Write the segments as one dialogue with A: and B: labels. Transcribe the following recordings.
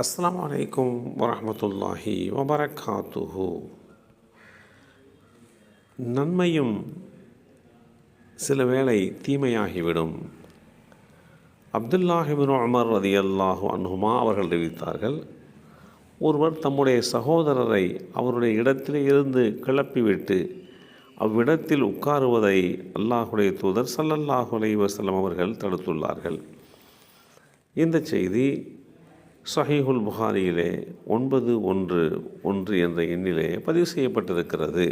A: அஸ்லாம் வலைக்கும் வரமத்துல்லாஹி வபரகாத்துஹு. நன்மையும் சில வேளை தீமையாகிவிடும். அப்துல்லாஹிபின் அமர்வதி அல்லாஹு அன்ஹுமா அவர்கள் தெரிவித்தார்கள் ஒருவர் தம்முடைய சகோதரரை அவருடைய இடத்திலே இருந்து கிளப்பிவிட்டு அவ்விடத்தில் உட்காருவதை அல்லாஹுடைய தூதர் சல்லல்லாஹு அலைவசல்லம் அவர்கள் தடுத்துள்ளார்கள். இந்த செய்தி சஹீஹுல் புகாரியிலே ஒன்பது ஒன்று ஒன்று என்ற எண்ணிலே பதிவு செய்யப்பட்டிருக்கிறது.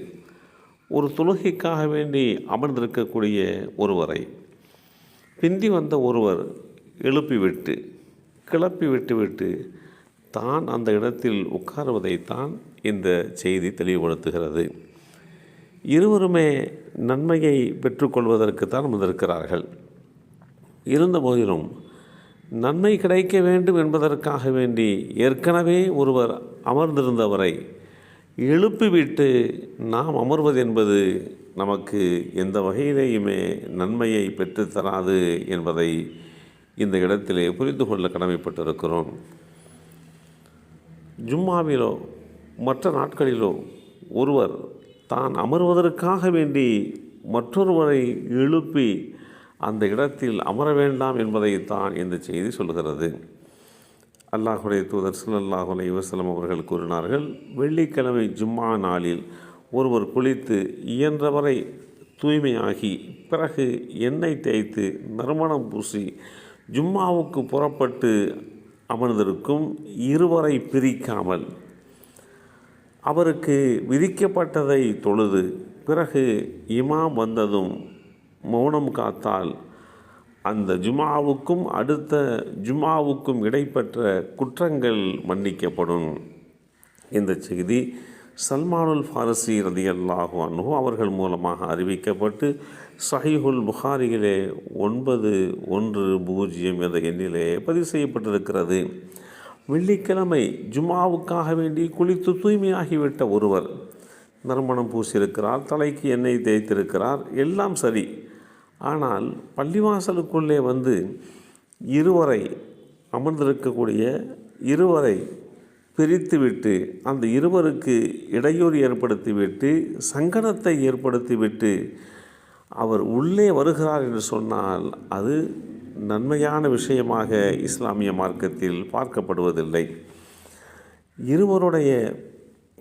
A: ஒரு தொழுகைக்காக வேண்டி அமர்ந்திருக்கக்கூடிய ஒருவரை பிந்தி வந்த ஒருவர் எழுப்பிவிட்டு கிளப்பி விட்டுவிட்டு தான் அந்த இடத்தில் உட்காருவதைத்தான் இந்த செய்தி தெளிவுபடுத்துகிறது. இருவருமே நன்மையை பெற்றுக்கொள்வதற்கு தான் வந்திருக்கிறார்கள். இருந்த போதிலும் நன்மை கிடைக்க வேண்டும் என்பதற்காக வேண்டி ஏற்கனவே ஒருவர் அமர்ந்திருந்தவரை எழுப்பிவிட்டு நாம் அமர்வது என்பது நமக்கு எந்த வகையிலேயுமே நன்மையை பெற்றுத்தராது என்பதை இந்த இடத்திலே புரிந்து கொள்ள கடமைப்பட்டிருக்கிறோம். ஜும்மாவிலோ மற்ற நாட்களிலோ ஒருவர் தான் அமர்வதற்காக வேண்டி மற்றொருவரை எழுப்பி அந்த இடத்தில் அமர வேண்டாம் என்பதைத்தான் இந்த செய்தி சொல்கிறது அல்லாஹுடைய தூதர் ஸல்லல்லாஹு அலைஹி அவர்கள் கூறினார்கள் வெள்ளிக்கிழமை ஜும்மா நாளில் ஒருவர் குளித்து இயன்றவரை தூய்மையாகி பிறகு எண்ணெய் தேய்த்து நறுமணம் பூசி ஜும்மாவுக்கு புறப்பட்டு அமர்ந்திருக்கும் இருவரை பிரிக்காமல் அவருக்கு விதிக்கப்பட்டதை தொழுது பிறகு இமாம் வந்ததும் மௌனம் காத்தால் அந்த ஜுமாவுக்கும் அடுத்த ஜுமாவுக்கும் இடைப்பெற்ற குற்றங்கள் மன்னிக்கப்படும். இந்த செய்தி சல்மானுல் ஃபாரசி ரதி அல்லாஹு அன்ஹு அவர்கள் மூலமாக அறிவிக்கப்பட்டு சஹிஹுல் புகாரியிலே ஒன்பது ஒன்று பூஜ்ஜியம் என்ற எண்ணிலே பதிவு செய்யப்பட்டிருக்கிறது. வெள்ளிக்கிழமை ஜுமாவுக்காக வேண்டி குளித்து தூய்மையாகிவிட்ட ஒருவர். நறுமணம் பூசியிருக்கிறார் தலைக்கு எண்ணெய் தேய்த்திருக்கிறார் எல்லாம் சரி. ஆனால் பள்ளிவாசலுக்குள்ளே வந்து இருவரை அமர்ந்திருக்கக்கூடிய இருவரை பிரித்துவிட்டு அந்த இருவருக்கு இடையூறு ஏற்படுத்திவிட்டு சங்கடத்தை ஏற்படுத்திவிட்டு அவர் உள்ளே வருகிறார் என்று சொன்னால் அது நன்மையான விஷயமாக இஸ்லாமிய மார்க்கத்தில் பார்க்கப்படுவதில்லை. இருவருடைய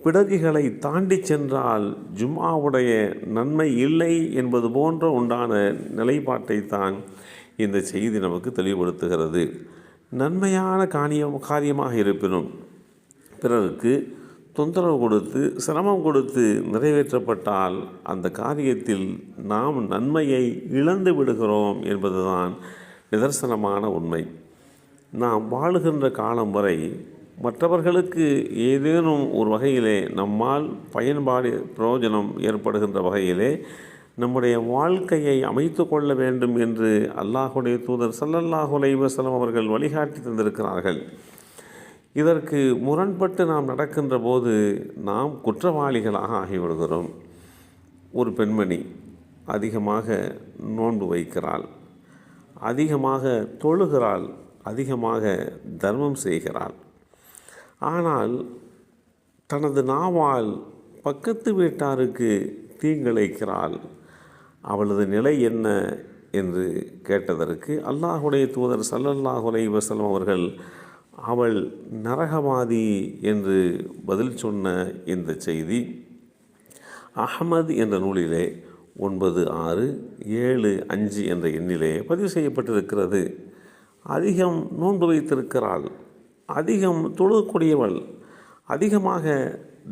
A: பிடரிகளை தாண்டி சென்றால் ஜும்மாவுடைய நன்மை இல்லை என்பது போன்ற உண்டான நிலைப்பாட்டை தான் இந்த செய்தி நமக்கு தெளிவுபடுத்துகிறது. நன்மையான காரியம் காரியமாக இருப்பினும் பிறருக்கு தொந்தரவு கொடுத்து சிரமம் கொடுத்து நிறைவேற்றப்பட்டால் அந்த காரியத்தில் நாம் நன்மையை இழந்து விடுகிறோம் என்பதுதான் நிதர்சனமான உண்மை. நாம் வாழுகின்ற காலம் வரை மற்றவர்களுக்கு ஏதேனும் ஒரு வகையிலே நம்மால் பயன்பாடு பிரயோஜனம் ஏற்படுகின்ற வகையிலே நம்முடைய வாழ்க்கையை அமைத்து கொள்ள வேண்டும் என்று அல்லாஹுடைய தூதர் சல்லல்லாஹு அலைஹி அவர்கள் வழிகாட்டி தந்திருக்கிறார்கள். இதற்கு முரண்பட்டு நாம் நடக்கின்ற போது நாம் குற்றவாளிகளாக ஆகிவிடுகிறோம். ஒரு பெண்மணி அதிகமாக நோன்பு வைக்கிறாள் அதிகமாக தொழுகிறாள் அதிகமாக தர்மம் செய்கிறாள். ஆனால் தனது நாவால் பக்கத்து வீட்டாருக்கு தீங்கிழைக்கிறாள் அவளது நிலை என்ன என்று கேட்டதற்கு அல்லாஹுடைய தூதர் சல்லல்லாஹுலை வசலம் அவர்கள் அவள் நரகவாதி என்று பதில் சொன்ன இந்த செய்தி அஹமது என்ற நூலிலே ஒன்பது ஆறு ஏழு அஞ்சு என்ற எண்ணிலே பதிவு செய்யப்பட்டிருக்கிறது. அதிகம் நோன்பு வைத்திருக்கிறாள். அதிகம் தொழுகக்கூடியவள் அதிகமாக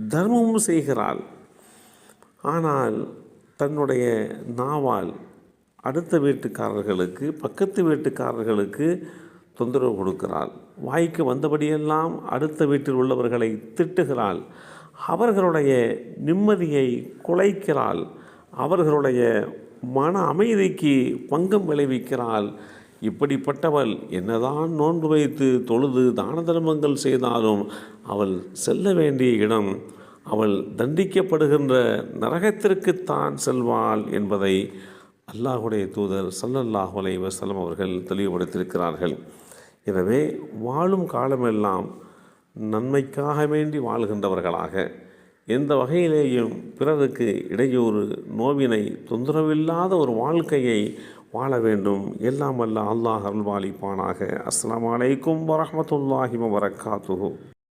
A: தர்மமும் செய்கிறாள். ஆனால் தன்னுடைய நாவால் அடுத்த வீட்டுக்காரர்களுக்கு பக்கத்து வீட்டுக்காரர்களுக்கு தொந்தரவு கொடுக்கிறாள். வாய்க்கு வந்தபடியெல்லாம் அடுத்த வீட்டில் உள்ளவர்களை திட்டுகிறாள். அவர்களுடைய நிம்மதியை குலைக்கிறாள். அவர்களுடைய மன அமைதிக்கு பங்கம் விளைவிக்கிறாள். இப்படிப்பட்டவள் என்னதான் நோன்பு வைத்து தொழுது தான தர்மங்கள் செய்தாலும் அவள் செல்ல வேண்டிய இடம் அவள் தண்டிக்கப்படுகின்ற நரகத்திற்குத்தான் செல்வாள் என்பதை அல்லாஹுடைய தூதர் சல்லல்லாஹு அலைஹி வஸல்லம் அவர்கள் தெளிவுபடுத்தியிருக்கிறார்கள். எனவே வாழும் காலமெல்லாம் நன்மைக்காக வேண்டி வாழ்கின்றவர்களாக எந்த வகையிலேயும் பிறருக்கு இடையூறு நோவினை தொந்தரவில்லாத ஒரு வாழ்க்கையை வாழ வேண்டும். எல்லாம் அல்ல அல்லாஹ் அருள்வாளிப்பானாக. அஸ்லாம் வலைக்கும் வரஹ்மத்துல்லாஹி வபரகாத்துஹு.